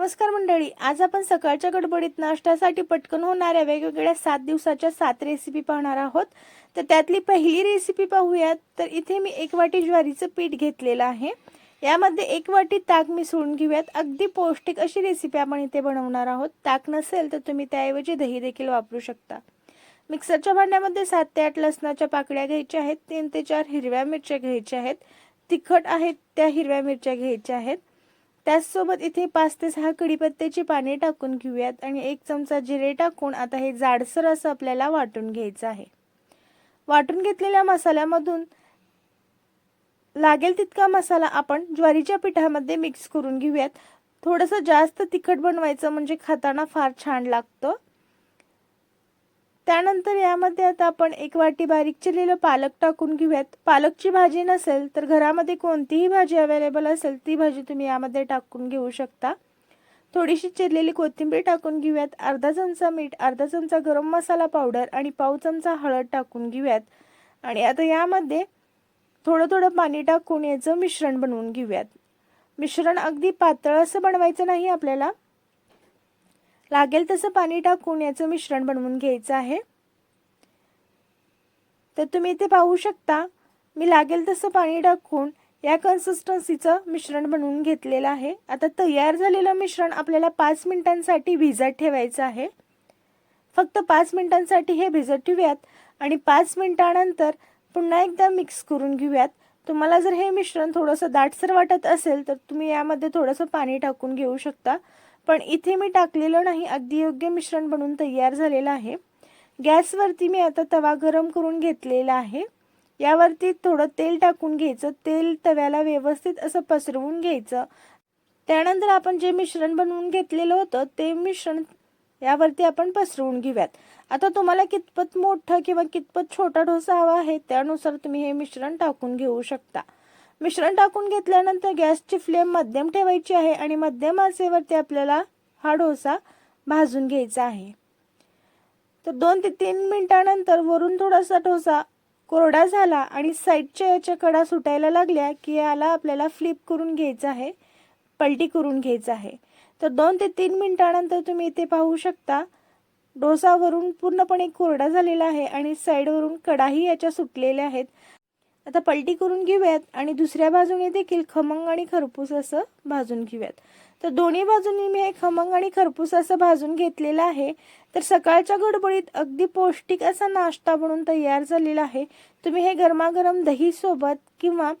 नमस्कार मंडळी आज आपण सकाळच्या गडबडीत नाश्त्यासाठी पटकन होणाऱ्या वेगवेगळ्या सात दिवसाच्या सात रेसिपी पाहणार आहोत. तर त्यातली पहिली रेसिपी पाहूयात. तर इथे मी एक वाटी ज्वारीचं पीठ घेतलेलं आहे. यामध्ये एक वाटी ताक मिसळून घेऊयात. अगदी पौष्टिक अशी रेसिपी आपण इथे बनवणार आहोत. ताक नसेल तर तुम्ही त्याऐवजी दही देखील वापरू शकता. मिक्सरच्या भांड्यामध्ये सात ते आठ लसणाच्या पाकळ्या घ्यायच्या आहेत. तीन ते चार हिरव्या मिरच्या घ्यायच्या आहेत. तिखट आहेत त्या हिरव्या मिरच्या घ्यायच्या आहेत. त्याचसोबत इथे पाच ते सहा कढीपत्त्याची पाने टाकून घेऊयात आणि एक चमचा जिरे टाकून आता हे जाडसर असं आपल्याला वाटून घ्यायचं आहे. वाटून घेतलेल्या मसाल्यामधून लागेल तितका मसाला आपण ज्वारीच्या पिठामध्ये मिक्स करून घेऊयात. थोडंसं जास्त तिखट बनवायचं म्हणजे खाताना फार छान लागतं. त्यानंतर यामध्ये आता आपण एक वाटी बारीक चिरलेलं पालक टाकून घेऊयात. पालकची भाजी नसेल तर घरामध्ये कोणतीही भाजी अवेलेबल असेल ती भाजी तुम्ही यामध्ये टाकून घेऊ शकता. थोडीशी चिरलेली कोथिंबीर टाकून घेऊयात. अर्धा चमचा मीठ अर्धा चमचा गरम मसाला पावडर आणि पाव चमचा हळद टाकून घेऊयात. आणि आता यामध्ये थोडं थोडं पाणी टाकून याचं मिश्रण बनवून घेऊयात. मिश्रण अगदी पातळ असं बनवायचं नाही आपल्याला. लागेल तसं पाणी टाकून याचं मिश्रण बनवून घ्यायचं आहे. तर तुम्ही इथे पाहू शकता मी लागेल तसं पाणी टाकून या कन्सिस्टन्सीचं मिश्रण बनवून घेतलेलं आहे. आता तयार झालेलं मिश्रण आपल्याला पाच मिनिटांसाठी भिजत ठेवायचं आहे. फक्त पाच मिनिटांसाठी हे भिजत ठेवूयात आणि पाच मिनिटानंतर पुन्हा एकदा मिक्स करून घेऊयात. तुम्हाला जर हे मिश्रण थोडंसं दाटसर वाटत असेल तर तुम्ही यामध्ये थोडंसं पाणी टाकून घेऊ शकता. पण इथे मी टाकलेलं नाही अगदी योग्य मिश्रण बनवून तयार झालेलं आहे. गॅसवरती मी आता तवा गरम करून घेतलेला आहे. यावरती थोडं तेल टाकून घ्यायचं. तेल तव्याला व्यवस्थित असं पसरवून घ्यायचं. त्यानंतर आपण जे मिश्रण बनवून घेतलेलं होतं ते मिश्रण यावरती आपण पसरवून घेऊयात. आता तुम्हाला कितपत मोठं किंवा कितपत छोटा डोसा हवा आहे त्यानुसार तुम्ही हे मिश्रण टाकून घेऊ शकता. मिश्रण टाकून घेतल्यानंतर गॅसची फ्लेम मध्यम ठेवायची आहे आणि मध्यम आचेवरती आपल्याला हा डोसा भाजून घ्यायचा आहे. तर दोन ते तीन मिनिटानंतर वरून थोडासा डोसा कोरडा झाला आणि साईडच्या याच्या कडा सुटायला लागल्या की याला आपल्याला फ्लिप करून घ्यायचं आहे पलटी करून घ्यायचं आहे. तर दोन ते तीन मिनिटानंतर तुम्ही इथे पाहू शकता डोसावरून पूर्णपणे कोरडा झालेला आहे आणि साईडवरून कडाही याच्या सुटलेल्या आहेत. आता पलटी करून घेऊयात आणि दुसऱ्या बाजूने देखील खमंग आणि खरपूस असं भाजून घेऊयात. तर दोन्ही बाजूंनी मी हे खमंग आणि खरपूस असं भाजून घेतलेलं आहे. तर सकाळच्या गडबडीत अगदी पौष्टिक असा नाश्ता बनून तयार झालेला आहे. तुम्ही हे गरमागरम दहीसोबत किंवा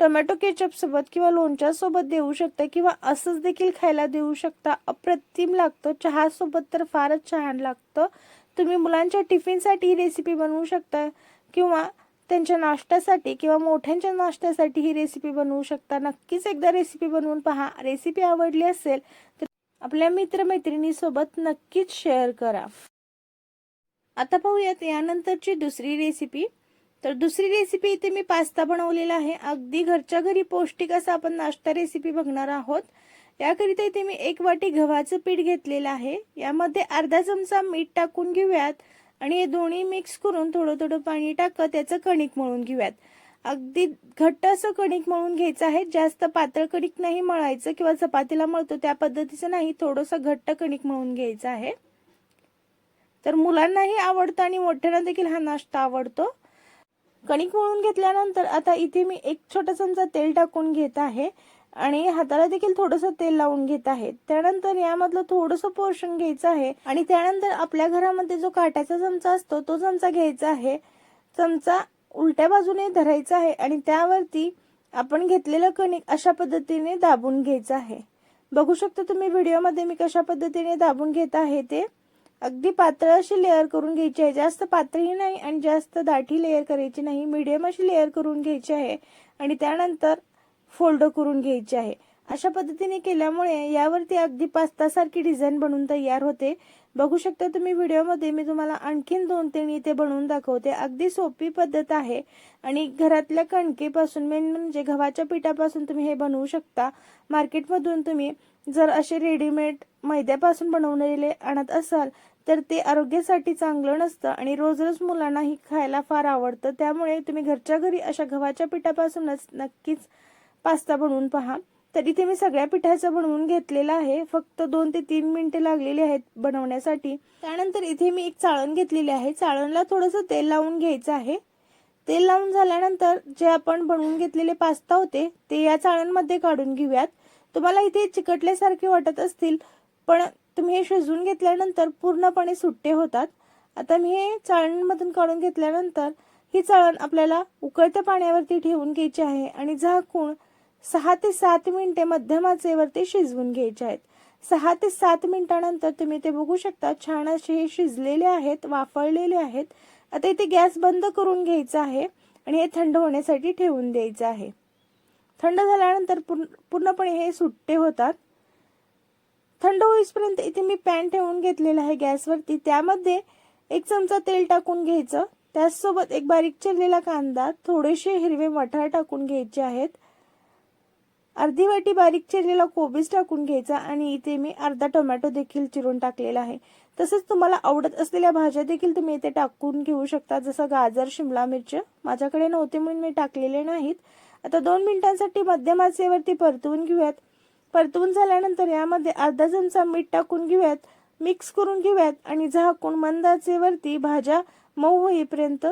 टोमॅटो केचपसोबत किंवा लोणच्यासोबत देऊ शकता किंवा असंच देखील खायला देऊ शकता. अप्रतिम लागतं. चहासोबत तर फारच छान लागतं. तुम्ही मुलांच्या टिफिनसाठी रेसिपी बनवू शकता किंवा त्यांच्या नाश्त्यासाठी किंवा मोठ्यांच्या नाश्त्यासाठी ही रेसिपी बनवू शकता. नक्कीच एकदा रेसिपी बनवून पहा. रेसिपी आवडली असेल तर आपल्या मित्रमैत्रिणीसोबत नक्कीच शेअर करा. आता पाहूयात यानंतरची दुसरी रेसिपी तर दुसरी रेसिपी इथे मी पास्ता बनवलेला आहे. अगदी घरच्या घरी पौष्टिक असा आपण नाश्ता रेसिपी बघणार आहोत. याकरिता इथे मी एक वाटी गव्हाचं पीठ घेतलेलं आहे. यामध्ये अर्धा चमचा मीठ टाकून घेऊयात. आणि हे दोन्ही मिक्स करून थोडं थोडं पाणी टाकत त्याचं कणिक मळून घेऊयात. अगदी घट्ट असं कणिक मळून घ्यायचं आहे. जास्त पातळ कणिक नाही मळायचं किंवा चपातीला मळतो त्या पद्धतीचं नाही. थोडंसं घट्ट कणिक मळून घ्यायचं आहे. तर मुलांनाही आवडतं आणि मोठ्यांना देखील हा नाश्ता आवडतो. कणिक मळून घेतल्यानंतर आता इथे मी एक छोटा चमचा तेल टाकून घेत आहे. आणि हाताला देखील थोडंसं तेल लावून घेत आहे. त्यानंतर यामधलं थोडंसं पोर्शन घ्यायचं आहे. आणि त्यानंतर आपल्या घरामध्ये जो काट्याचा चमचा असतो तो चमचा घ्यायचा आहे. चमचा उलट्या बाजूने धरायचा आहे आणि त्यावरती आपण घेतलेलं कणिक अशा पद्धतीने दाबून घ्यायचं आहे. बघू शकता तुम्ही व्हिडिओमध्ये मी कशा पद्धतीने दाबून घेत आहे ते. अगदी पातळ अशी लेअर करून घ्यायची आहे. जास्त पातळही नाही आणि जास्त दाठी लेअर करायची नाही. मीडियम अशी लेअर करून घ्यायची आहे. आणि त्यानंतर फोल्ड करून घ्यायची आहे. अशा पद्धतीने केल्यामुळे यावरती अगदी पास्तासारखी डिझाईन बनवून तयार होते. बघू शकता तुम्ही व्हिडिओमध्ये मी तुम्हाला आणखीन दोन तीन इथे बनवून दाखवते. अगदी सोपी पद्धत आहे. आणि घरातल्या कणकेपासून मेन म्हणजे गव्हाच्या पिठापासून तुम्ही हे बनवू शकता. मार्केटमधून तुम्ही जर असे रेडीमेड मैद्यापासून बनवलेले आणत असाल तर ते आरोग्यासाठी चांगलं नसतं आणि रोज रोज मुलांनाही खायला फार आवडतं. त्यामुळे तुम्ही घरच्या घरी अशा गव्हाच्या पिठापासूनच नक्कीच पास्ता बनवून पहा. तर इथे मी सगळ्या पिठाचं बनवून घेतलेलं आहे. फक्त दोन ते तीन मिनिटे लागलेली आहेत बनवण्यासाठी. त्यानंतर इथे मी एक चाळण घेतलेली आहे. चाळणला थोडंसं तेल लावून घ्यायचं आहे. तेल लावून झाल्यानंतर जे आपण बनवून घेतलेले पास्ता होते ते या चाळणमध्ये काढून घेऊयात. तुम्हाला इथे चिकटल्यासारखे वाटत असतील पण तुम्ही हे शिजवून घेतल्यानंतर पूर्णपणे सुट्टे होतात. आता मी हे चाळणमधून काढून घेतल्यानंतर ही चाळण आपल्याला उकळत्या पाण्यावरती ठेवून घ्यायची आहे आणि झाकून सहा ते सात मिनिटे मध्यम आचेवरती शिजवून घ्यायचे आहेत. सहा ते सात मिनिटानंतर तुम्ही ते बघू शकता. छान असे हे शिजलेले आहेत वाफळलेले आहेत. आता इथे गॅस बंद करून घ्यायचा आहे आणि हे थंड होण्यासाठी ठेवून द्यायचं आहे. थंड झाल्यानंतर पूर्णपणे हे सुट्टे होतात. थंड होईपर्यंत इथे मी पॅन ठेवून घेतलेला आहे गॅसवरती. त्यामध्ये एक चमचा तेल टाकून घ्यायचं. त्याचसोबत एक बारीक चिरलेला कांदा थोडेसे हिरवे मठार टाकून घ्यायचे आहेत. अर्धी वाटी बारीक चिरलेला कोबीज टाकून घ्यायचा आणि इथे मी अर्धा टोमॅटो देखील चिरून टाकलेला आहे. तसेच तुम्हाला आवडत असलेल्या भाज्या देखील तुम्ही इथे टाकून घेऊ शकता. जसं गाजर शिमला मिरच माझ्याकडे नव्हते म्हणून मी टाकलेले नाहीत. आता दोन मिनिटांसाठी मध्यम आचेवरती परतवून घेऊयात. परतवून झाल्यानंतर यामध्ये अर्धा चमचा मीठ टाकून घेऊयात. मिक्स करून घेऊयात आणि झाकून मंद आचेवरती भाज्या मऊ होईपर्यंत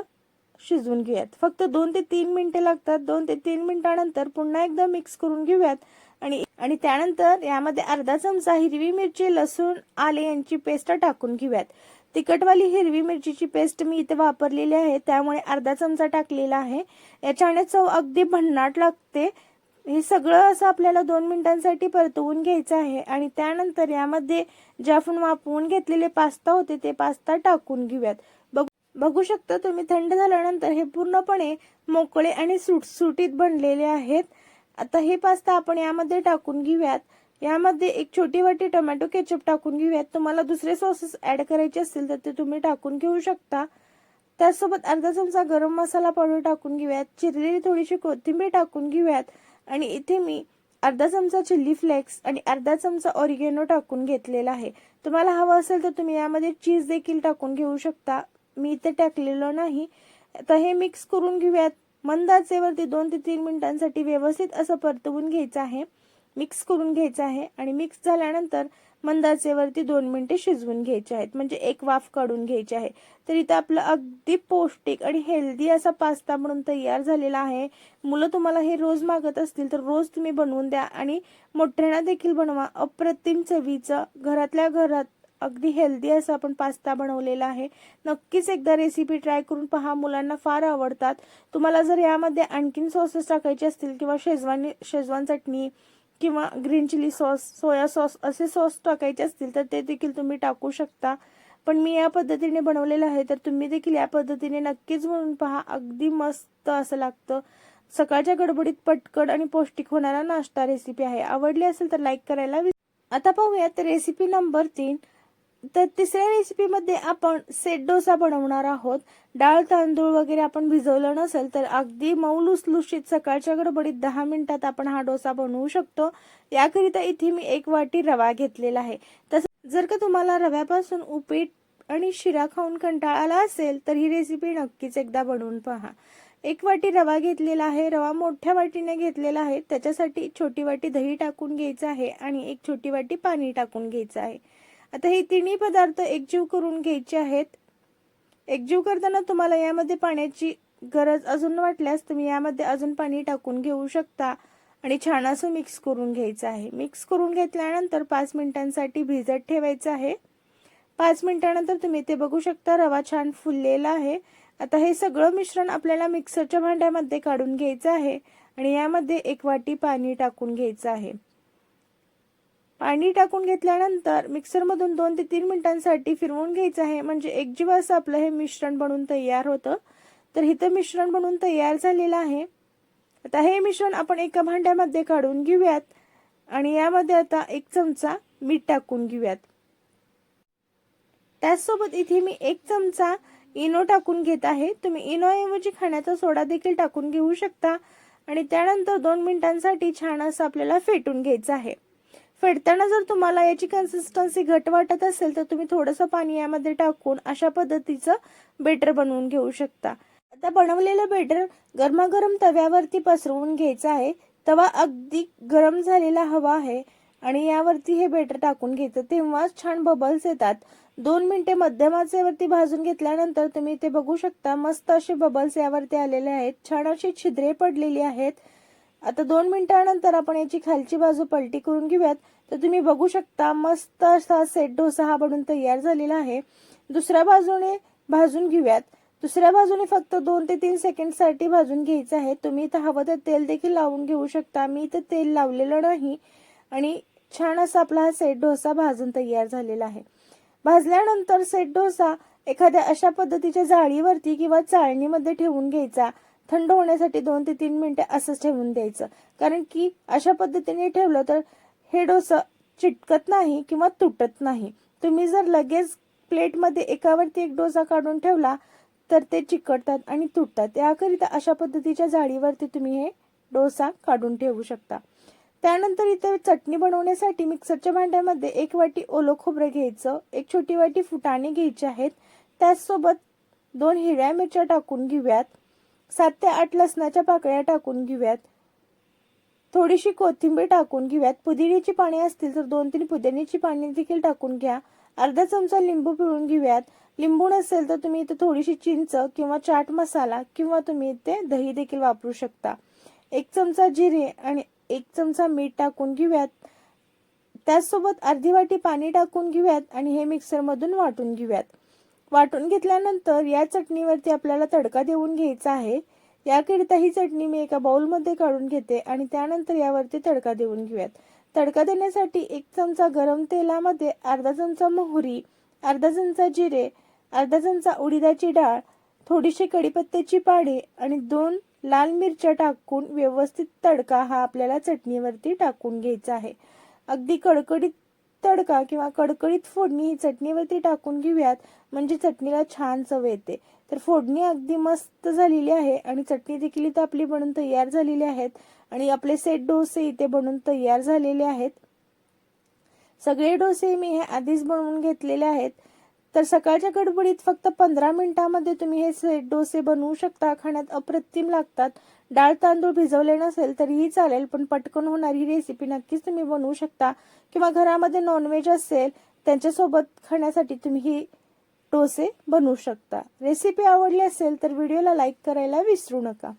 शिजवून घेऊयात. फक्त दोन ते तीन मिनिटे लागतात. दोन ते तीन मिनिटानंतर पुन्हा एकदा मिक्स करून घेऊयात. आणि आणि त्यानंतर यामध्ये अर्धा चमचा हिरवी मिरची लसूण आले यांची पेस्ट टाकून घेऊयात. तिखटवाली हिरवी मिरचीची पेस्ट मी इथे वापरलेली आहे. त्यामुळे अर्धा चमचा टाकलेला आहे. याच्याने चव अगदी भन्नाट लागते. हे सगळं असं आपल्याला दोन मिनिटांसाठी परतवून घ्यायचं आहे. आणि त्यानंतर यामध्ये जे आपण वापरून घेतलेले पास्ता होते ते पास्ता टाकून घेऊयात. बघू शकता तुम्ही थंड झाल्यानंतर हे पूर्णपणे मोकळे आणि सुटसुटीत बनलेले आहेत. आता हे पास्ता आपण यामध्ये टाकून घेऊयात. यामध्ये एक छोटी वाटी टोमॅटो केचप टाकून घेऊयात. तुम्हाला दुसरे सॉसेस ॲड करायचे असतील तर ते तुम्ही टाकून घेऊ शकता. त्यासोबत अर्धा चमचा गरम मसाला पावडर टाकून घेऊयात. चिरलेली थोडीशी कोथिंबीर टाकून घेऊयात. आणि इथे मी अर्धा चमचा चिल्ली फ्लेक्स आणि अर्धा चमचा ऑरिगेनो टाकून घेतलेला आहे. तुम्हाला हवं असेल तर तुम्ही यामध्ये चीज देखील टाकून घेऊ शकता. मी इथे टाकलेलं नाही. तर हे मिक्स करून घेऊयात. मंद आचेवरती दोन ते तीन मिनिटांसाठी व्यवस्थित असं परतवून घ्यायचं आहे. मिक्स करून घ्यायचं आहे आणि मिक्स झाल्यानंतर मंद आचेवरती दोन मिनिटे शिजवून घ्यायचे आहेत. म्हणजे एक वाफ काढून घ्यायची आहे. तर इथं आपलं अगदी पौष्टिक आणि हेल्दी असा पास्ता म्हणून तयार झालेला आहे. मुलं तुम्हाला हे रोज मागत असतील तर रोज तुम्ही बनवून द्या आणि मोठ्यांना देखील बनवा. अप्रतिम चवीचं घरातल्या घरात अगदी हेल्दी असं आपण पास्ता बनवलेला आहे. नक्कीच एकदा रेसिपी ट्राय करून पहा. मुलांना फार आवडतात. तुम्हाला जर यामध्ये आणखीन सॉसेस टाकायचे असतील किंवा शेजवानी शेजवान चटणी किंवा green chilli sauce soya sauce असे सॉस टाकायचे असतील तर ते देखील तुम्ही टाकू शकता. पण मी या पद्धतीने बनवलेलं आहे तर तुम्ही देखील या पद्धतीने नक्कीच म्हणून पहा. अगदी मस्त असं लागतं. सकाळच्या गडबडीत पटकड आणि पौष्टिक होणारा नाश्ता रेसिपी आहे. आवडली असेल तर लाईक करायला आता आता पाहूयात रेसिपी नंबर तीन. तर तिसऱ्या रेसिपीमध्ये आपण सेट डोसा बनवणार आहोत. डाळ तांदूळ वगैरे आपण भिजवलं नसेल तर अगदी मऊ लुसलुशीत सकाळच्या गडबडीत दहा मिनिटात आपण हा डोसा बनवू शकतो. याकरिता इथे मी एक वाटी रवा घेतलेला आहे. तसं जर का तुम्हाला रव्यापासून उपीट आणि शिरा खाऊन कंटाळा आला असेल तर ही रेसिपी नक्कीच एकदा बनवून पहा. एक वाटी रवा घेतलेला आहे. रवा मोठ्या वाटीने घेतलेला आहे. त्याच्यासाठी छोटी वाटी दही टाकून घ्यायचं आहे आणि एक छोटी वाटी पाणी टाकून घ्यायचं आहे. आता हे तिन्ही पदार्थ एकजीव करून घ्यायचे आहेत. एकजीव करताना तुम्हाला यामध्ये पाण्याची गरज अजून वाटल्यास तुम्ही यामध्ये अजून पाणी टाकून घेऊ शकता आणि छान असं मिक्स करून घ्यायचं आहे. मिक्स करून घेतल्यानंतर पाच मिनिटांसाठी भिजत ठेवायचं आहे. पाच मिनिटानंतर तुम्ही ते बघू शकता रवा छान फुललेला आहे. आता हे सगळं मिश्रण आपल्याला मिक्सरच्या भांड्यामध्ये काढून घ्यायचं आहे आणि यामध्ये एक वाटी पाणी टाकून घ्यायचं आहे. पाणी टाकून घेतल्यानंतर मिक्सरमधून दोन ते तीन मिनिटांसाठी फिरवून घ्यायचं आहे. म्हणजे एकजीव असं आपलं हे मिश्रण बनून तयार होतं. तर इथं मिश्रण बनून तयार झालेलं आहे. आता हे मिश्रण आपण एका भांड्यामध्ये काढून घेऊयात. आणि यामध्ये आता एक चमचा मीठ टाकून घेऊयात. त्याचसोबत इथे मी एक चमचा इनो टाकून घेत आहे. तुम्ही इनोऐवजी खाण्याचा सोडा देखील टाकून घेऊ शकता. आणि त्यानंतर दोन मिनिटांसाठी छान असं आपल्याला फेटून घ्यायचं आहे. फेडताना जर तुम्हाला याची कन्सिस्टन्सी घट वाटत असेल तर तुम्ही थोडंसं पाणी यामध्ये टाकून अशा पद्धतीचं बेटर बनवून घेऊ शकता. आता बनवलेलं बेटर गरमागरम तव्यावरती पसरवून घ्यायचं आहे. तवा अगदी गरम झालेला हवा आहे आणि यावरती हे बेटर टाकून घ्यायचं. तेव्हाच छान बबल्स येतात. दोन मिनिटे मध्यमाचेवरती भाजून घेतल्यानंतर तुम्ही ते बघू शकता मस्त असे बबल्स यावरती आलेले आहेत. छान अशी छिद्रे पडलेली आहेत. आता दोन मिनिटानंतर आपण याची खालची बाजू पलटी करून घेऊयात. तर तुम्ही बघू शकता मस्त असा सेट डोसा हा बनून तयार झालेला आहे. दुसऱ्या बाजूने भाजून घेऊयात. दुसऱ्या बाजूने फक्त दोन ते तीन सेकंडसाठी भाजून घ्यायचं आहे. तुम्ही इथं हवं तर तेल देखील लावून घेऊ शकता. मी इथं तेल लावलेलं नाही आणि छान असा आपला हा सेट डोसा भाजून तयार झालेला आहे. भाजल्यानंतर सेट डोसा एखाद्या अशा पद्धतीच्या जाळीवरती किंवा चाळणीमध्ये ठेवून घ्यायचा. थंड होण्यासाठी दोन ते तीन मिनिटे असंच ठेवून द्यायचं. कारण की अशा पद्धतीने ठेवलं तर हे डोसं चिटकत नाही किंवा तुटत नाही. तुम्ही जर लगेच प्लेटमध्ये एकावरती एक डोसा काढून ठेवला तर ते चिकटतात आणि तुटतात. याकरिता अशा पद्धतीच्या जाळीवरती तुम्ही हे डोसा काढून ठेवू शकता. त्यानंतर इथे चटणी बनवण्यासाठी मिक्सरच्या भांड्यामध्ये एक वाटी ओलं खोबरं घ्यायचं एक छोटी वाटी फुटाणे घ्यायचे आहेत. त्याचसोबत दोन हिरव्या मिरच्या टाकून घेऊयात. सात ते आठ लसणाच्या पाकळ्या टाकून घेऊयात. थोडीशी कोथिंबीर टाकून घेऊयात. पुदिन्याची पाने असतील तर दोन तीन पुदिन्याची पाने देखील टाकून घ्या. अर्धा चमचा लिंबू पिळून घेऊयात. लिंबू नसेल तर तुम्ही इथे थोडीशी चिंच किंवा चाट मसाला किंवा तुम्ही इथे दही देखील वापरू शकता. एक चमचा जिरे आणि एक चमचा मीठ टाकून घेऊयात. त्याचसोबत अर्धी वाटी पाणी टाकून घेऊयात आणि हे मिक्सरमधून वाटून घेऊयात. वाटून घेतल्यानंतर या चटणीवरती आपल्याला तडका देऊन घ्यायचा आहे. याकरिता ही चटणी मी एका बाउलमध्ये काढून घेते आणि त्यानंतर यावरती तडका देऊन घेऊयात. तडका देण्यासाठी एक चमचा गरम तेलामध्ये अर्धा चमचा मोहरी अर्धा चमचा जिरे अर्धा चमचा उडीदाची डाळ थोडीशी कडीपत्त्याची पाने आणि दोन लाल मिरच्या टाकून व्यवस्थित तडका हा आपल्याला चटणीवरती टाकून घ्यायचा आहे. अगदी कडकडीत तडका किंवा कडकडीत फोडणी ही चटणीवरती टाकून घेऊयात. म्हणजे चटणीला छान चव येते. तर फोडणी अगदी मस्त झालेली आहे आणि चटणी देखील इथं आपली बनून तयार झालेली आहेत. आणि आपले सेट डोसे इथे बनून तयार झालेले आहेत. सगळे डोसे मी हे आधीच बनवून घेतलेले आहेत. तर सकाळच्या गडबडीत फक्त पंधरा मिनिटामध्ये तुम्ही हे सेट डोसे बनवू शकता. खाण्यात अप्रतिम लागतात. डाळ तांदूळ भिजवले नसेल तरीही चालेल पण पटकन होणारी रेसिपी नक्कीच तुम्ही बनवू शकता. किंवा घरामध्ये नॉनव्हेज असेल त्यांच्यासोबत खाण्यासाठी तुम्ही ही डोसे बनवू शकता. रेसिपी आवडली असेल तर व्हिडिओला लाईक करायला विसरू नका.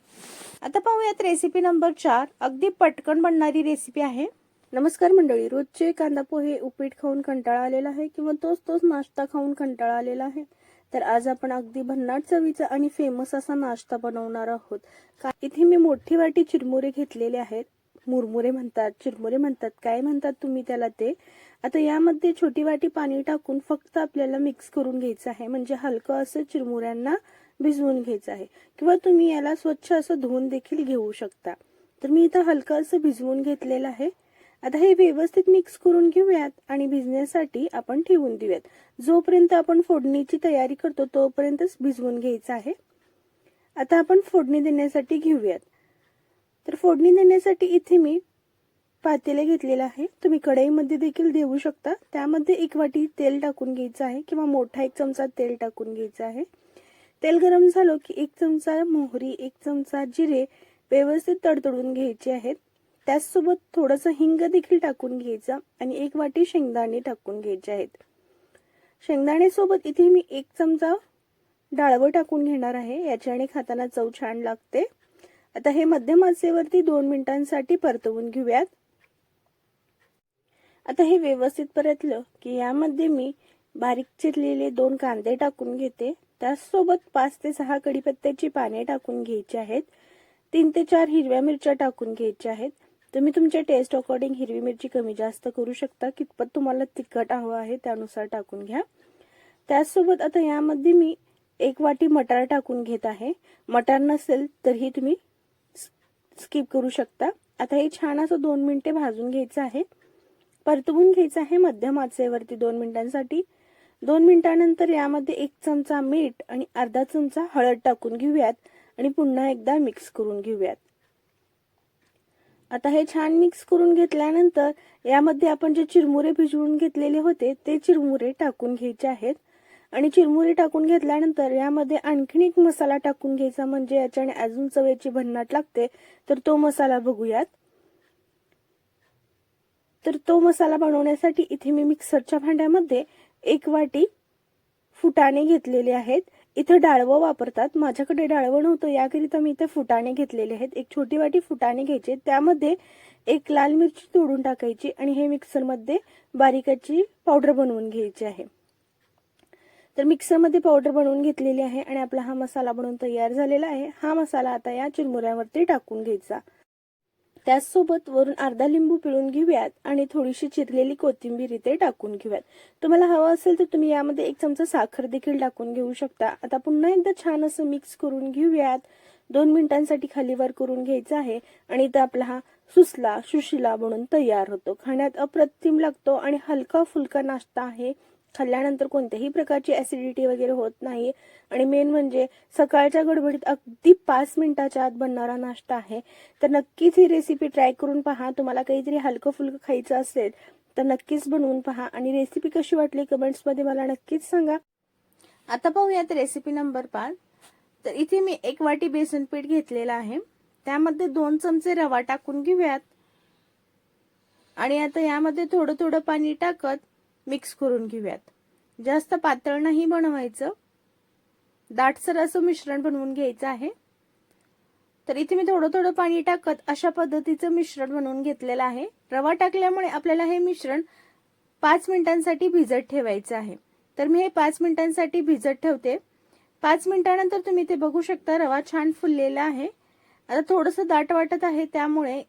आता पाहूयात रेसिपी नंबर चार. अगदी पटकन बनणारी रेसिपी आहे. नमस्कार मंडळी रोजचे कांदा पोहे उपीट खाऊन कंटाळा आलेला आहे किंवा तोच तोच नाश्ता खाऊन कंटाळा आलेला आहे? तर आज आपण अगदी भन्नाट चवीचा आणि फेमस असा नाश्ता बनवणार आहोत. का इथे मी मोठी वाटी चिरमुरे घेतलेले आहेत. मुरमुरे म्हणतात चिरमुरे म्हणतात. काय म्हणतात तुम्ही त्याला ते? आता यामध्ये छोटी वाटी पाणी टाकून फक्त आपल्याला मिक्स करून घ्यायचं आहे. म्हणजे हलकं असं चिरमुऱ्यांना भिजवून घ्यायचं आहे. किंवा तुम्ही याला स्वच्छ असं धुवून देखील घेऊ शकता. तर मी इथं हलकं असं भिजवून घेतलेलं आहे. आता हे व्यवस्थित मिक्स करून घेऊयात आणि भिजण्यासाठी आपण ठेवून देऊयात. जोपर्यंत आपण फोडणीची तयारी करतो तोपर्यंतच भिजवून घ्यायचं आहे. आता आपण फोडणी देण्यासाठी घेऊयात. तर फोडणी देण्यासाठी इथे मी पातेले घेतलेलं आहे. तुम्ही कढईमध्ये देखील देऊ शकता. त्यामध्ये एक वाटी तेल टाकून घ्यायचं आहे किंवा मोठा एक चमचा तेल टाकून घ्यायचं आहे. तेल गरम झालं की एक चमचा मोहरी एक चमचा जिरे व्यवस्थित तडतडून घ्यायचे आहेत. त्याचसोबत थोडंसं हिंग देखील टाकून घ्यायचं आणि एक वाटी शेंगदाणे टाकून घ्यायचे आहेत. शेंगदाणे सोबत इथे मी एक चमचा डाळवं टाकून घेणार आहे. याच्याने खाताना चव छान लागते. आता हे मध्यम आचेवरती दोन मिनिटांसाठी परतवून घेऊयात. आता हे व्यवस्थित परतलं की यामध्ये मी बारीक चिरलेले दोन कांदे टाकून घेते. त्याचसोबत पाच ते सहा कडीपत्त्याची पाने टाकून घ्यायची आहेत. तीन ते चार हिरव्या मिरच्या टाकून घ्यायच्या आहेत. तुम्ही तुमच्या टेस्ट अकॉर्डिंग हिरवी मिरची कमी जास्त करू शकता. कितपत तुम्हाला तिखट हवं आहे त्यानुसार टाकून घ्या. त्याचसोबत आता यामध्ये मी एक वाटी मटार टाकून घेत आहे. मटार नसेल तरीही तुम्ही स्किप करू शकता. आता हे छान असं दोन मिनिटे भाजून घ्यायचं आहे. परतवून घ्यायचं आहे मध्यम आचेवरती दोन मिनिटांसाठी. दोन मिनिटानंतर यामध्ये एक चमचा मीठ आणि अर्धा चमचा हळद टाकून घेऊयात आणि पुन्हा एकदा मिक्स करून घेऊयात. आता हे छान मिक्स करून घेतल्यानंतर यामध्ये आपण जे चिरमुरे भिजवून घेतलेले होते ते चिरमुरे टाकून घ्यायचे आहेत. आणि चिरमुरे टाकून घेतल्यानंतर यामध्ये आणखीन एक मसाला टाकून घ्यायचा म्हणजे याच्याने अजून चवेची भन्नाट लागते. तर तो मसाला बघूयात. तर तो मसाला बनवण्यासाठी इथे मी मिक्सरच्या भांड्यामध्ये एक वाटी फुटाणे घेतलेले आहेत. इथं डाळवं वापरतात. माझ्याकडे डाळवं नव्हतं. याकरिता मी इथे फुटाणे घेतलेले आहेत. एक छोटी वाटी फुटाणे घ्यायचे. त्यामध्ये एक लाल मिरची तोडून टाकायची आणि हे मिक्सरमध्ये बारीकाची पावडर बनवून घ्यायची आहे. तर मिक्सरमध्ये पावडर बनवून घेतलेली आहे आणि आपला हा मसाला बनवून तयार झालेला आहे. हा मसाला आता या चिरमुऱ्यावरती टाकून घ्यायचा. त्याचसोबत वरून अर्धा लिंबू पिळून घेऊयात आणि थोडीशी चिरलेली कोथिंबीर इथे टाकून घेऊयात. तुम्हाला हवं असेल तर तुम्ही यामध्ये एक चमचा साखर देखील टाकून घेऊ शकता. आता पुन्हा एकदा छान असं मिक्स करून घेऊयात. दोन मिनिटांसाठी खालीवर करून घ्यायचं आहे आणि इथं आपला हा सुसला सुशिला म्हणून तयार होतो. खाण्यात अप्रतिम लागतो आणि हलका फुलका नाश्ता आहे. खाल्ल्यानंतर कोणत्याही प्रकारची ऍसिडिटी वगैरे होत नाही. आणि मेन म्हणजे सकाळच्या गडबडीत अगदी पाच मिनिटाच्या आत बनणारा नाश्ता आहे. तर नक्कीच ही रेसिपी ट्राय करून पहा. तुम्हाला काहीतरी हलकं फुलकं खायचं असेल तर नक्कीच बनवून पहा. आणि रेसिपी कशी वाटली कमेंट्समध्ये मला नक्कीच सांगा. आता पाहूयात रेसिपी नंबर पाच. तर इथे मी एक वाटी बेसन पीठ घेतलेलं आहे. त्यामध्ये दोन चमचे रवा टाकून घेऊयात. आणि आता यामध्ये थोडं थोडं पाणी टाकत मिक्स करून घेऊयात. जास्त पातळ नाही बनवायचं. दाटसर असं मिश्रण बनवून घ्यायचं आहे. तर इथे मी थोडं थोडं पाणी टाकत अशा पद्धतीचं मिश्रण बनवून घेतलेलं आहे. रवा टाकल्यामुळे आपल्याला हे मिश्रण पाच मिनिटांसाठी भिजत ठेवायचं आहे. तर मी हे पाच मिनिटांसाठी भिजत ठेवते. पाच मिनिटानंतर तुम्ही ते बघू शकता रवा छान फुललेला आहे. आता थोडंसं दाट वाटत आहे त्यामुळे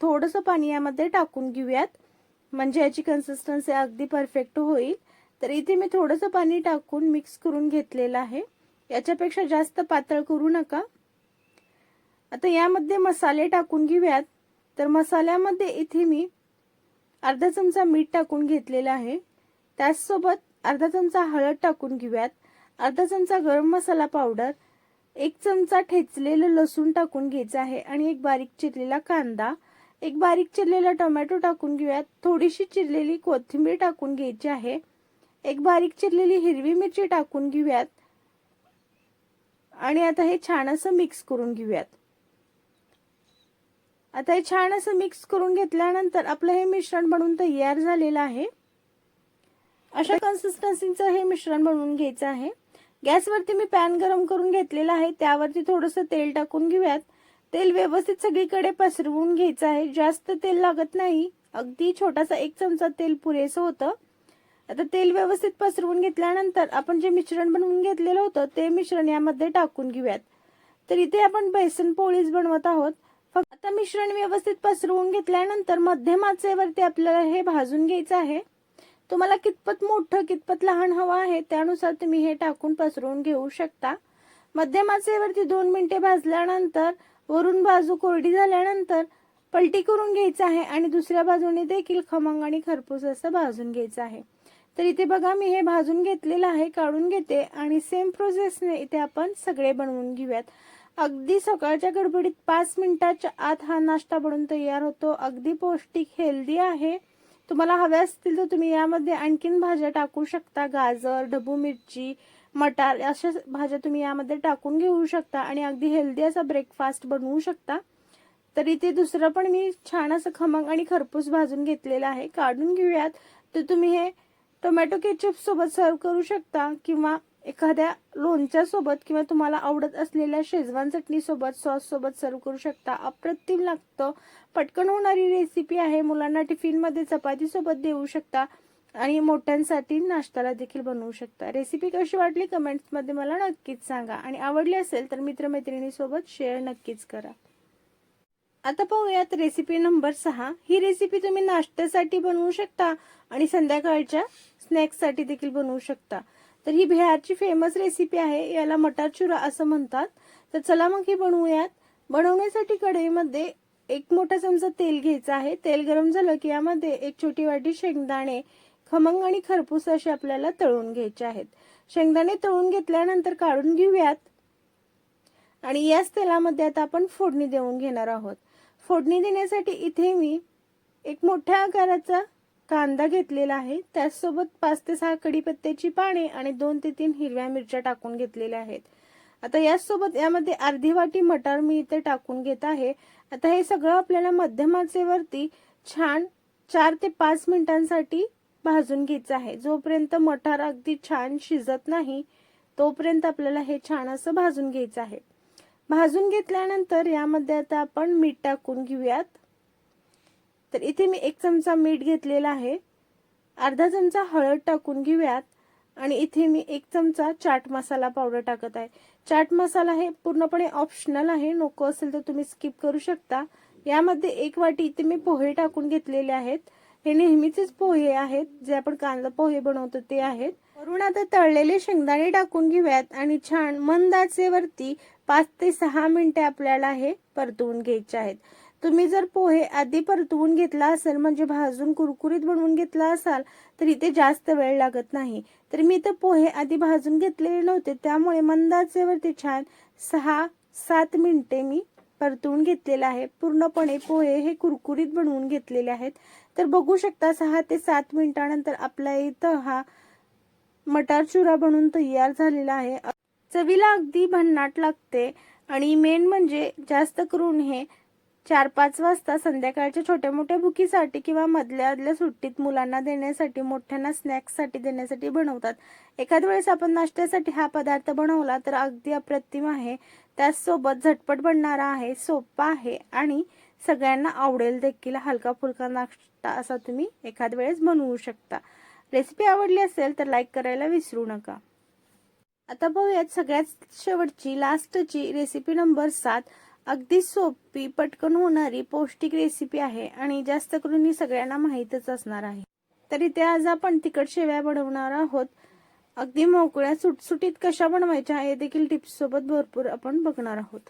थोडंसं पाणी यामध्ये टाकून घेऊयात. म्हणजे याची कन्सिस्टन्सी अगदी परफेक्ट होईल. तर इथे मी थोडंसं पाणी टाकून मिक्स करून घेतलेलं आहे. याच्यापेक्षा जास्त पातळ करू नका. आता यामध्ये मसाले टाकून घेऊयात. तर मसाल्यामध्ये इथे मी अर्धा चमचा मीठ टाकून घेतलेला आहे. त्याचसोबत अर्धा चमचा हळद टाकून घेऊयात. अर्धा चमचा गरम मसाला पावडर एक चमचा ठेचलेलं लसूण टाकून घ्यायचं आहे आणि एक बारीक चिरलेला कांदा. एक बारीक चिरलेला टोमॅटो टाकून घेऊयात. थोडीशी चिरलेली कोथिंबीर टाकून घ्यायची आहे. एक बारीक चिरलेली हिरवी मिरची टाकून घेऊयात. आणि आता हे छान असं मिक्स करून घेऊयात. आता हे छान असं मिक्स करून घेतल्यानंतर आपलं हे मिश्रण बनवून तयार झालेलं आहे. अशा कन्सिस्टन्सीचं हे मिश्रण बनवून घ्यायचं आहे. गॅसवरती मी पॅन गरम करून घेतलेला आहे. त्यावरती थोडंसं तेल टाकून घेऊयात. तेल व्यवस्थित सगळीकडे पसरवून घ्यायचं आहे. जास्त तेल लागत नाही. अगदी छोटासा एक चमचा तेल पुरेसं होतं. आता तेल व्यवस्थित पसरवून घेतल्यानंतर आपण जे मिश्रण बनवून घेतलेलं होतं ते मिश्रण यामध्ये टाकून घेऊयात. तर इथे आपण बेसन पोळीच बनवत आहोत. फक्त आता मिश्रण व्यवस्थित पसरवून घेतल्यानंतर मध्यम आचेवरती आपल्याला हे भाजून घ्यायचं आहे. तुम्हाला कितपत मोठं कितपत लहान हवं आहे त्यानुसार तुम्ही हे टाकून पसरवून घेऊ शकता. मध्यम आचेवरती दोन मिनिटे भाजल्यानंतर वरून बाजू कोरडी झाल्यानंतर पलटी करून घ्यायचं आहे आणि दुसऱ्या बाजूने देखील खमंग आणि खरपूस असं भाजून घ्यायचं आहे. तर इथे बघा मी हे भाजून घेतलेलं आहे काढून घेते आणि सेम प्रोसेसने इथे आपण सगळे बनवून घेऊयात. अगदी सकाळच्या गडबडीत पाच मिनिटाच्या आत हा नाश्ता बनून तयार होतो. अगदी पौष्टिक हेल्दी आहे. तुम्हाला हव्या असतील तर तुम्ही यामध्ये आणखीन भाज्या टाकू शकता. गाजर ढबू मिरची मटार अशा भाज्या तुम्ही यामध्ये टाकून घेऊ शकता आणि अगदी हेल्दी असा ब्रेकफास्ट बनवू शकता. तर इथे दुसरं पण मी छान असं खमंग आणि खरपूस भाजून घेतलेलं आहे. काढून घेऊयात. तर तुम्ही हे टोमॅटो केचप सोबत सर्व करू शकता किंवा एखाद्या लोणच्या सोबत किंवा तुम्हाला आवडत असलेल्या शेजवान चटणी सोबत सॉस सोबत सर्व करू शकता. अप्रतिम लागतं. पटकन होणारी रेसिपी आहे. मुलांना टिफिनमध्ये चपाती सोबत देऊ शकता. आणि मोठ्यांसाठी नाश्त्याला देखील बनवू शकता. रेसिपी कशी वाटली कमेंट्समध्ये मला नक्कीच सांगा. आणि आवडली असेल तर मित्रमैत्रिणीसोबत शेअर नक्कीच करा. आता पाहूयात रेसिपी नंबर सहा. ही रेसिपी तुम्ही नाश्त्यासाठी बनवू शकता आणि संध्याकाळच्या स्नॅक्ससाठी देखील बनवू शकता. तर ही बिहारची फेमस रेसिपी आहे. याला मटार चुरा असं म्हणतात. तर चला मग ही बनवूयात. बनवण्यासाठी कढईमध्ये एक मोठा चमचा तेल घ्यायचा आहे. तेल गरम झालं की यामध्ये एक छोटी वाटी शेंगदाणे खमंग आणि खरपूस असे आपल्याला तळून घ्यायचे आहेत. शेंगदाणे तळून घेतल्यानंतर काढून घेऊयात. आणि याच तेलामध्ये आता आपण फोडणी देऊन घेणार आहोत. फोडणी देण्यासाठी इथे मी एक मोठ्या आकाराचा कांदा घेतलेला आहे. त्याचसोबत पाच ते सहा कढीपत्त्याची पाने आणि दोन ते तीन हिरव्या मिरच्या टाकून घेतलेल्या आहेत. आता याचसोबत यामध्ये अर्धी वाटी मटार मी इथे टाकून घेत आहे. आता हे सगळं आपल्याला मध्यम आचेवरती छान चार ते पाच मिनिटांसाठी भाजून घ्यायचं आहे. जोपर्यंत मटार अगदी छान शिजत नाही तोपर्यंत आपल्याला हे छान असं भाजून घ्यायचं आहे. भाजून घेतल्यानंतर यामध्ये आता आपण मीठ टाकून घेऊयात. तर इथे मी एक चमचा मीठ घेतलेला आहे. अर्धा चमचा हळद टाकून घेऊयात. आणि इथे मी एक चमचा चाट मसाला पावडर टाकत आहे. चाट मसाला हे पूर्णपणे ऑप्शनल आहे. नको असेल तर तुम्ही स्किप करू शकता. यामध्ये एक वाटी इथे मी पोहे टाकून घेतलेले आहेत. हे नेहमीचेच पोहे आहेत. जे आपण कांदा पोहे बनवतो ते आहेत. वरून आता तळलेले शेंगदाणे टाकून घेऊयात आणि छान मंदाचेवरती पाच ते सहा मिनिटे आपल्याला हे परतवून घ्यायचे आहेत. तुम्ही जर पोहे आधी परतवून घेतला असेल म्हणजे भाजून कुरकुरीत बनवून घेतला असाल तर इथे जास्त वेळ लागत नाही. तर मी तर पोहे आधी भाजून घेतलेले नव्हते त्यामुळे मंदाचेवरती छान सहा सात मिनिटे मी परतून घेतलेलं आहे. पूर्णपणे पोहे हे कुरकुरीत बनवून घेतलेले आहेत. तर बघू शकता सहा ते सात मिनिटानंतर आपल्या इथं हा मटार चुरा बनून तयार झालेला आहे. चवीला अगदी भन्नाट लागते आणि मेन म्हणजे जास्त करून हे चार पाच वाजता संध्याकाळच्या छोट्या मोठ्या भुकीसाठी किंवा मधल्या आदल्या सुट्टीत मुलांना देण्यासाठी मोठ्यांना स्नॅक्ससाठी देण्यासाठी बनवतात. एखाद वेळेस आपण नाश्त्यासाठी हा पदार्थ बनवला तर अगदी अप्रतिम आहे. त्याचसोबत झटपट बनणारा आहे सोपा आहे आणि सगळ्यांना आवडेल देखील हलका फुलका नाश्ता असा तुम्ही एखाद वेळेस बनवू शकता. रेसिपी आवडली असेल तर लाईक करायला विसरू नका. आता बघूयात सगळ्यात शेवटची लास्टची रेसिपी नंबर सात. अगदी सोपी पटकन होणारी पौष्टिक रेसिपी आहे आणि जास्त करून ही सगळ्यांना माहीतच असणार आहे. तर इथे आज आपण तिखट शेव्या बनवणार आहोत. अगदी मोकळ्या सुटसुटीत कशा बनवायच्या हे देखील टिप्स सोबत भरपूर आपण बघणार आहोत.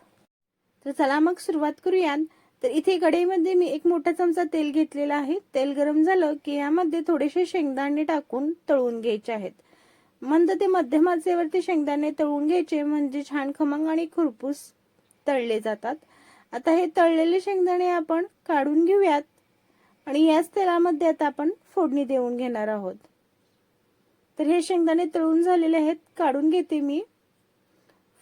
तर चला मग सुरुवात करूयात. तर इथे कढईमध्ये मी एक मोठा चमचा तेल घेतलेला आहे. तेल गरम झालं की यामध्ये थोडेसे शेंगदाणे टाकून तळून घ्यायचे आहेत. मंद ते मध्यम आचेवरती शेंगदाणे तळून घ्यायचे म्हणजे छान खमंग आणि खुरपूस तळले जातात. आता हे तळलेले शेंगदाणे आपण काढून घेऊयात आणि याच तेलामध्ये आता आपण फोडणी देऊन घेणार आहोत. तर हे शेंगदाणे तळून झालेले आहेत काढून घेते मी.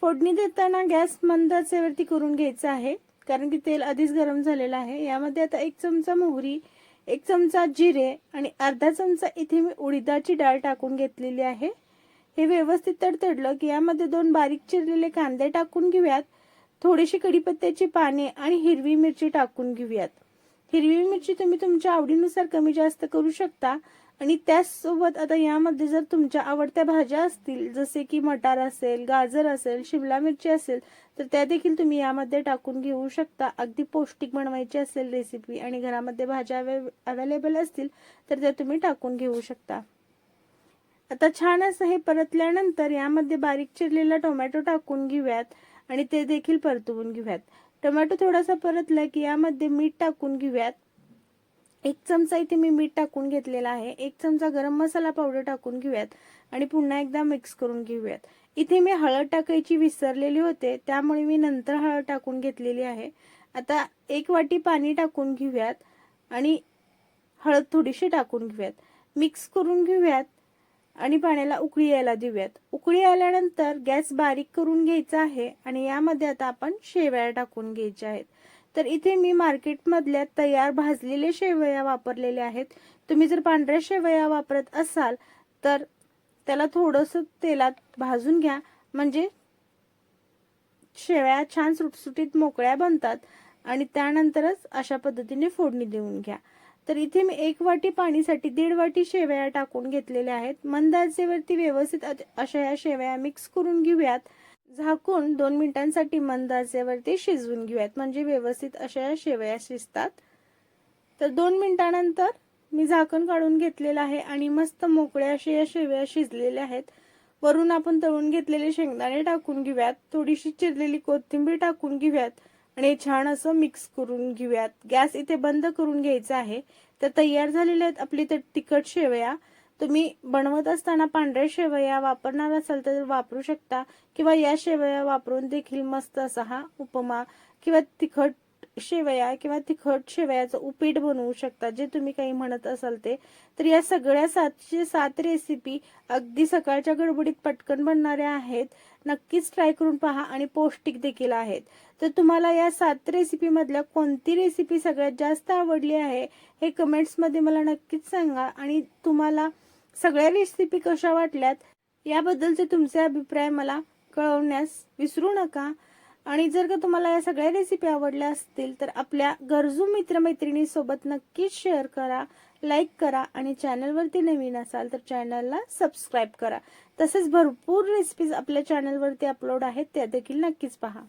फोडणी देताना गॅस मंद आचेवरती करून घ्यायचा आहे कारण की तेल आधीच गरम झालेलं आहे. यामध्ये आता एक चमचा मोहरी एक चमचा जिरे आणि अर्धा चमचा इथे मी उडीदाची डाळ टाकून घेतलेली आहे. हे व्यवस्थित तडतडलं की यामध्ये दोन बारीक चिरलेले कांदे टाकून घेऊयात. थोडीशी कढीपत्त्याची पाने आणि हिरवी मिरची टाकून घेऊयात. हिरवी मिरची तुम्ही तुमच्या आवडीनुसार कमी जास्त करू शकता. आणि त्याचसोबत आता यामध्ये जर तुमच्या आवडत्या भाज्या असतील जसे की मटार असेल गाजर असेल शिमला मिरची असेल तर त्या देखील तुम्ही यामध्ये टाकून घेऊ शकता. अगदी पौष्टिक बनवायची असेल रेसिपी आणि घरामध्ये भाज्या अवेलेबल असतील तर त्या तुम्ही टाकून घेऊ शकता. आता छान असं हे परतल्यानंतर यामध्ये बारीक चिरलेला टोमॅटो टाकून घेऊयात आणि ते देखील परतवून घेऊयात. टोमॅटो थोडासा परतला की यामध्ये मीठ टाकून घेऊयात. एक चमचा इथे मी मीठ टाकून घेतलेला आहे. एक चमचा गरम मसाला पावडर टाकून घेऊयात आणि पुन्हा एकदा मिक्स करून घेऊयात. इथे मी हळद टाकायची विसरलेली होते त्यामुळे मी नंतर हळद टाकून घेतलेली आहे. आता एक वाटी पाणी टाकून घेऊयात आणि हळद थोडीशी टाकून घेऊयात. मिक्स करून घेऊयात आणि पाण्याला उकळी यायला देऊयात. उकळी आल्यानंतर गॅस बारीक करून घ्यायचा आहे आणि यामध्ये आता आपण शेवया टाकून घ्यायच्या आहेत. तर इथे मी मार्केटमधल्या तयार भाजलेले शेवया वापरलेले आहेत. तुम्ही जर पांढऱ्या शेवया वापरत असाल तर त्याला थोडंसं तेलात भाजून घ्या. म्हणजे शेवया छान सुटसुटीत मोकळ्या बनतात आणि त्यानंतरच अशा पद्धतीने फोडणी देऊन घ्या. तर इथे मी एक वाटी पाणीसाठी दीड वाटी शेवया टाकून घेतलेल्या आहेत. मंदाचेवरती व्यवस्थित अशा या शेवया मिक्स करून घेऊयात. झाकून दोन मिनिटांसाठी मंद आचेवरती शिजवून घेऊयात. म्हणजे व्यवस्थित अशा या शेवया शिजतात. तर दोन मिनिटानंतर मी झाकण काढून घेतलेलं आहे आणि मस्त मोकळ्या अशा या शेवया शिजलेल्या आहेत. वरून आपण तळून घेतलेले शेंगदाणे टाकून घेऊयात. थोडीशी चिरलेली कोथिंबीर टाकून घेऊयात आणि छान असं मिक्स करून घेऊयात. गॅस इथे बंद करून घ्यायचा आहे. तर तयार झालेले आहेत आपली तर तिखट शेवया. तुम्ही बनवत असताना पांढऱ्या शेवया वापरणार असाल तर वापरू शकता. किंवा या शेवया वापरून देखील मस्त असा हा उपमा किंवा तिखट शेवया किंवा तिखट शेवयाचं उपीट बनवू शकता. जे तुम्ही काही म्हणत असाल ते. तर या सगळ्या सातशे सात रेसिपी अगदी सकाळच्या गडबडीत पटकन बनणाऱ्या आहेत. नक्कीच ट्राय करून पहा आणि पौष्टिक देखील आहेत. तर तुम्हाला या सात रेसिपी मधल्या कोणती रेसिपी सगळ्यात जास्त आवडली आहे हे कमेंट्समध्ये मला नक्कीच सांगा. आणि तुम्हाला सगळ्या रेसिपी कशा वाटल्यात याबद्दलचे तुमचे अभिप्राय मला कळवण्यास विसरू नका. आणि जर का तुम्हाला या सगळ्या रेसिपी आवडल्या असतील तर आपल्या गरजू मित्रमैत्रिणीसोबत नक्कीच शेअर करा लाईक करा आणि चॅनलवरती नवीन असाल तर चॅनलला सबस्क्राईब करा. तसेच भरपूर रेसिपीज आपल्या चॅनलवरती अपलोड आहेत त्या देखील नक्कीच पहा.